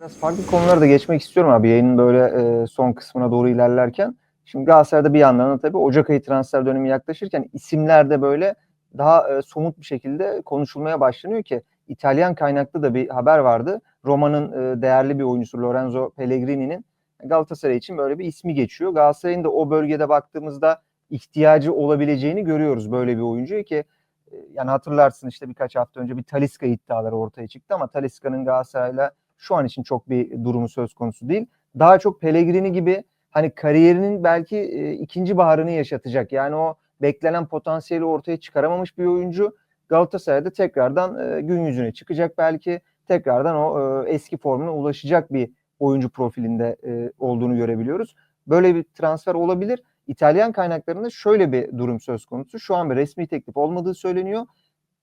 Biraz farklı konulara da geçmek istiyorum abi yayının böyle e, son kısmına doğru ilerlerken. Şimdi Galatasaray'da bir yandan da tabii Ocak ayı transfer dönemi yaklaşırken isimler de böyle daha e, somut bir şekilde konuşulmaya başlanıyor ki İtalyan kaynaklı da bir haber vardı. Roma'nın e, değerli bir oyuncusu Lorenzo Pellegrini'nin Galatasaray için böyle bir ismi geçiyor. Galatasaray'ın da o bölgede baktığımızda ihtiyacı olabileceğini görüyoruz böyle bir oyuncuyu ki e, yani hatırlarsın işte birkaç hafta önce bir Talisca iddiaları ortaya çıktı ama Talisca'nın Galatasaray'la şu an için çok bir durumu söz konusu değil. Daha çok Pellegrini gibi hani kariyerinin belki e, ikinci baharını yaşatacak. Yani o beklenen potansiyeli ortaya çıkaramamış bir oyuncu Galatasaray'da tekrardan e, gün yüzüne çıkacak belki. Tekrardan o e, eski formuna ulaşacak bir oyuncu profilinde e, olduğunu görebiliyoruz. Böyle bir transfer olabilir. İtalyan kaynaklarında şöyle bir durum söz konusu. Şu an bir resmi teklif olmadığı söyleniyor.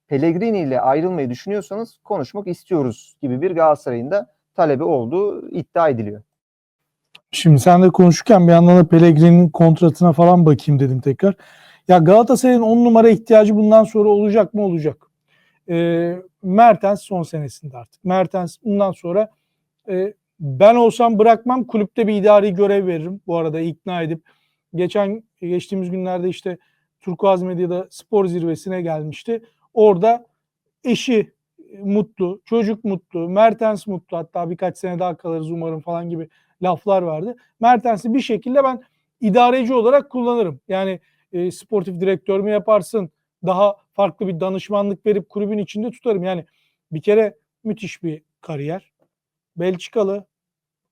Pellegrini ile ayrılmayı düşünüyorsanız konuşmak istiyoruz gibi bir Galatasaray'ın da talebi olduğu iddia ediliyor. Şimdi sen de konuşurken bir yandan da Pellegrini'nin kontratına falan bakayım dedim tekrar. Ya Galatasaray'ın 10 numara ihtiyacı bundan sonra olacak mı? Olacak. E, Mertens son senesinde artık. Mertens bundan sonra e, ben olsam bırakmam kulüpte bir idari görev veririm. Bu arada ikna edip geçen geçtiğimiz günlerde işte Turkuaz Medya'da spor zirvesine gelmişti. Orada eşi mutlu, çocuk mutlu, Mertens mutlu hatta birkaç sene daha kalırız umarım falan gibi laflar vardı. Mertens'i bir şekilde ben idareci olarak kullanırım. Yani e, sportif direktör mü yaparsın? Daha farklı bir danışmanlık verip kulübün içinde tutarım. Yani bir kere müthiş bir kariyer. Belçikalı,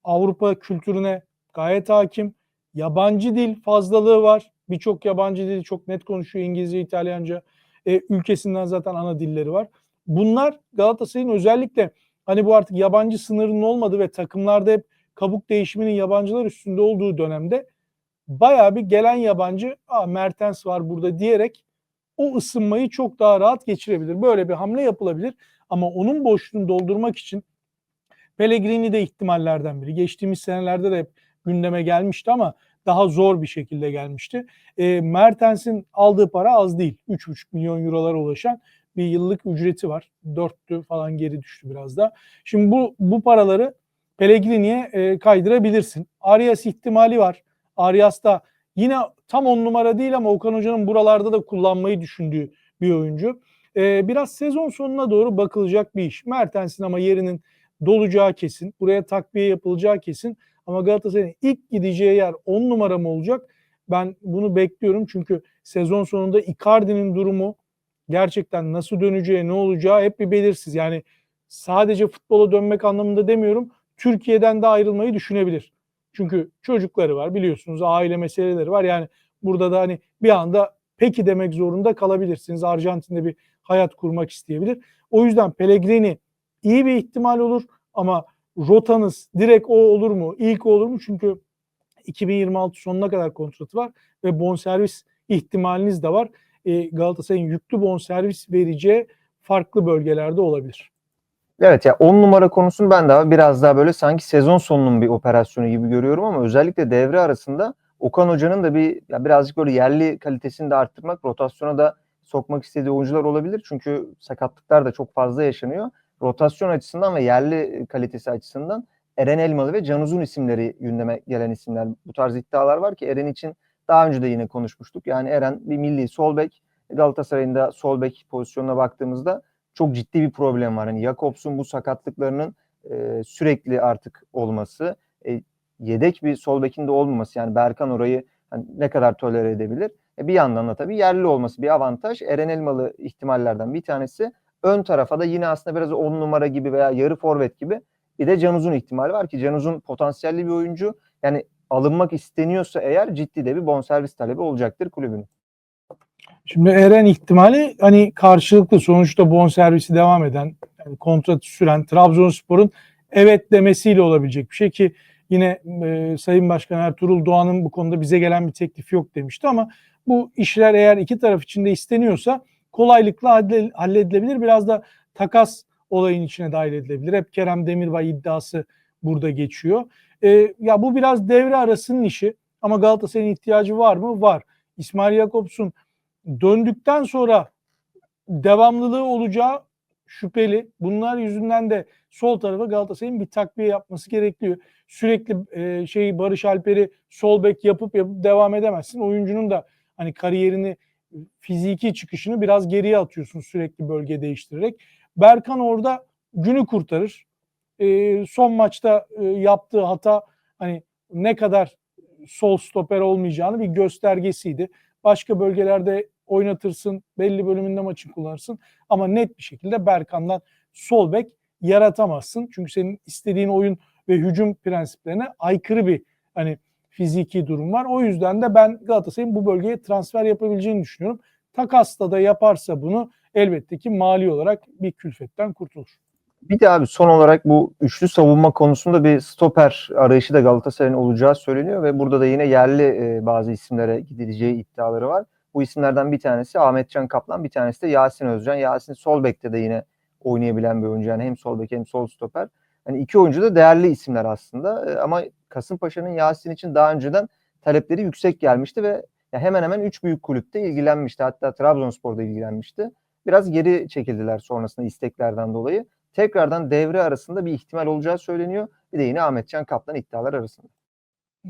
Avrupa kültürüne gayet hakim. Yabancı dil fazlalığı var. Birçok yabancı dili çok net konuşuyor. İngilizce, İtalyanca. E, ülkesinden zaten ana dilleri var. Bunlar Galatasaray'ın özellikle hani bu artık yabancı sınırının olmadığı ve takımlarda hep kabuk değişiminin yabancılar üstünde olduğu dönemde bayağı bir gelen yabancı Aa, Mertens var burada diyerek o ısınmayı çok daha rahat geçirebilir. Böyle bir hamle yapılabilir ama onun boşluğunu doldurmak için Pellegrini de ihtimallerden biri. Geçtiğimiz senelerde de hep gündeme gelmişti ama daha zor bir şekilde gelmişti. E, Mertens'in aldığı para az değil. 3,5 milyon eurolara ulaşan bir yıllık ücreti var. Dörttü falan geri düştü biraz da. Şimdi bu bu paraları Pellegrini'ye e, kaydırabilirsin. Arias ihtimali var. Arias da yine tam on numara değil ama Okan Hoca'nın buralarda da kullanmayı düşündüğü bir oyuncu. E, biraz sezon sonuna doğru bakılacak bir iş. Mertens'in ama yerinin dolacağı kesin. Buraya takviye yapılacağı kesin. Ama Galatasaray'ın ilk gideceği yer 10 numara mı olacak? Ben bunu bekliyorum çünkü sezon sonunda Icardi'nin durumu gerçekten nasıl döneceği, ne olacağı hep bir belirsiz. Yani sadece futbola dönmek anlamında demiyorum. Türkiye'den de ayrılmayı düşünebilir. Çünkü çocukları var biliyorsunuz aile meseleleri var. Yani burada da hani bir anda peki demek zorunda kalabilirsiniz. Arjantin'de bir hayat kurmak isteyebilir. O yüzden Pellegrini iyi bir ihtimal olur ama rotanız direkt o olur mu? İlk o olur mu? Çünkü 2026 sonuna kadar kontratı var ve bonservis ihtimaliniz de var. E, Galatasaray'ın yüklü bonservis vereceği farklı bölgelerde olabilir. Evet ya 10 numara konusunu ben daha biraz daha böyle sanki sezon sonunun bir operasyonu gibi görüyorum ama özellikle devre arasında Okan Hoca'nın da bir ya birazcık böyle yerli kalitesini de arttırmak, rotasyona da sokmak istediği oyuncular olabilir. Çünkü sakatlıklar da çok fazla yaşanıyor. Rotasyon açısından ve yerli kalitesi açısından Eren Elmalı ve Can Uzun isimleri gündeme gelen isimler. Bu tarz iddialar var ki Eren için daha önce de yine konuşmuştuk. Yani Eren bir milli sol bek. Galatasaray'ın da sol bek pozisyonuna baktığımızda çok ciddi bir problem var. Hani Jakobs'un bu sakatlıklarının e, sürekli artık olması, e, yedek bir sol bekin de olmaması yani Berkan orayı hani ne kadar tolere edebilir? E, bir yandan da tabii yerli olması bir avantaj. Eren Elmalı ihtimallerden bir tanesi. Ön tarafa da yine aslında biraz 10 numara gibi veya yarı forvet gibi bir de Can Uzun ihtimali var ki Can Uzun potansiyelli bir oyuncu. Yani alınmak isteniyorsa eğer ciddi de bir bonservis talebi olacaktır kulübün. Şimdi Eren ihtimali hani karşılıklı sonuçta bonservisi devam eden, yani kontratı süren Trabzonspor'un evet demesiyle olabilecek bir şey ki yine e, Sayın Başkan Ertuğrul Doğan'ın bu konuda bize gelen bir teklif yok demişti ama bu işler eğer iki taraf için de isteniyorsa kolaylıkla halledilebilir. Biraz da takas olayın içine dahil edilebilir. Hep Kerem Demirbay iddiası burada geçiyor. E, ya bu biraz devre arasının işi ama Galatasaray'ın ihtiyacı var mı? Var. İsmail Jakobs'un döndükten sonra devamlılığı olacağı şüpheli. Bunlar yüzünden de sol tarafa Galatasaray'ın bir takviye yapması gerekiyor. Sürekli e, şeyi Barış Alper'i sol bek yapıp yapıp devam edemezsin. Oyuncunun da hani kariyerini fiziki çıkışını biraz geriye atıyorsun sürekli bölge değiştirerek. Berkan orada günü kurtarır. E, son maçta e, yaptığı hata hani ne kadar sol stoper olmayacağını bir göstergesiydi. Başka bölgelerde oynatırsın, belli bölümünde maçı kullanırsın ama net bir şekilde Berkan'dan sol bek yaratamazsın. Çünkü senin istediğin oyun ve hücum prensiplerine aykırı bir hani fiziki durum var. O yüzden de ben Galatasaray'ın bu bölgeye transfer yapabileceğini düşünüyorum. Takasla da yaparsa bunu elbette ki mali olarak bir külfetten kurtulur. Bir de abi son olarak bu üçlü savunma konusunda bir stoper arayışı da Galatasaray'ın olacağı söyleniyor ve burada da yine yerli e, bazı isimlere gidileceği iddiaları var. Bu isimlerden bir tanesi Ahmetcan Kaplan, bir tanesi de Yasin Özcan. Yasin sol bekte de yine oynayabilen bir oyuncu. Yani hem sol bek hem sol stoper. Hani iki oyuncu da değerli isimler aslında. E, ama Kasımpaşa'nın Yasin için daha önceden talepleri yüksek gelmişti ve hemen hemen üç büyük kulüpte ilgilenmişti. Hatta Trabzonspor'da ilgilenmişti. Biraz geri çekildiler sonrasında isteklerden dolayı. Tekrardan devre arasında bir ihtimal olacağı söyleniyor. Bir de yine Ahmetcan Kaplan iddialar arasında.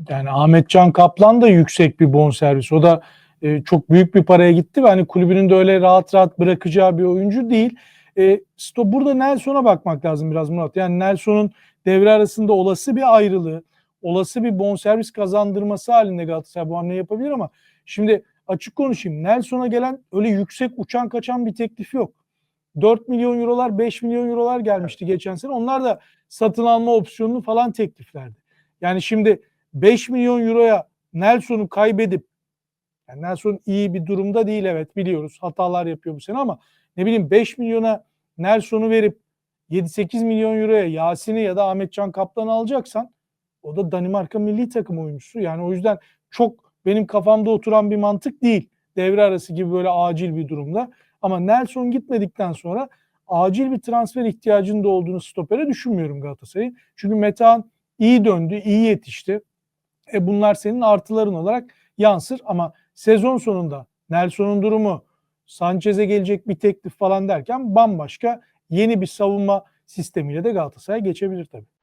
Yani Ahmetcan Kaplan da yüksek bir bonservis. O da e, çok büyük bir paraya gitti ve hani kulübünün de öyle rahat rahat bırakacağı bir oyuncu değil. E, sto burada Nelson'a bakmak lazım biraz Murat. Yani Nelson'un devre arasında olası bir ayrılığı, olası bir bonservis kazandırması halinde Galatasaray bu hamle yapabilir ama şimdi açık konuşayım. Nelson'a gelen öyle yüksek uçan kaçan bir teklif yok. 4 milyon eurolar, 5 milyon eurolar gelmişti geçen sene. Onlar da satın alma opsiyonunu falan tekliflerdi. Yani şimdi 5 milyon euroya Nelson'u kaybedip yani Nelson iyi bir durumda değil evet biliyoruz. Hatalar yapıyor bu sene ama ne bileyim 5 milyona Nelson'u verip 7-8 milyon euroya Yasin'i ya da Ahmetcan Kaplan'ı alacaksan o da Danimarka milli takım oyuncusu. Yani o yüzden çok benim kafamda oturan bir mantık değil. Devre arası gibi böyle acil bir durumda. Ama Nelson gitmedikten sonra acil bir transfer ihtiyacının da olduğunu stopere düşünmüyorum Galatasaray'ın. Çünkü Metehan iyi döndü, iyi yetişti. E bunlar senin artıların olarak yansır ama sezon sonunda Nelson'un durumu, Sanchez'e gelecek bir teklif falan derken bambaşka yeni bir savunma sistemiyle de Galatasaray geçebilir tabii.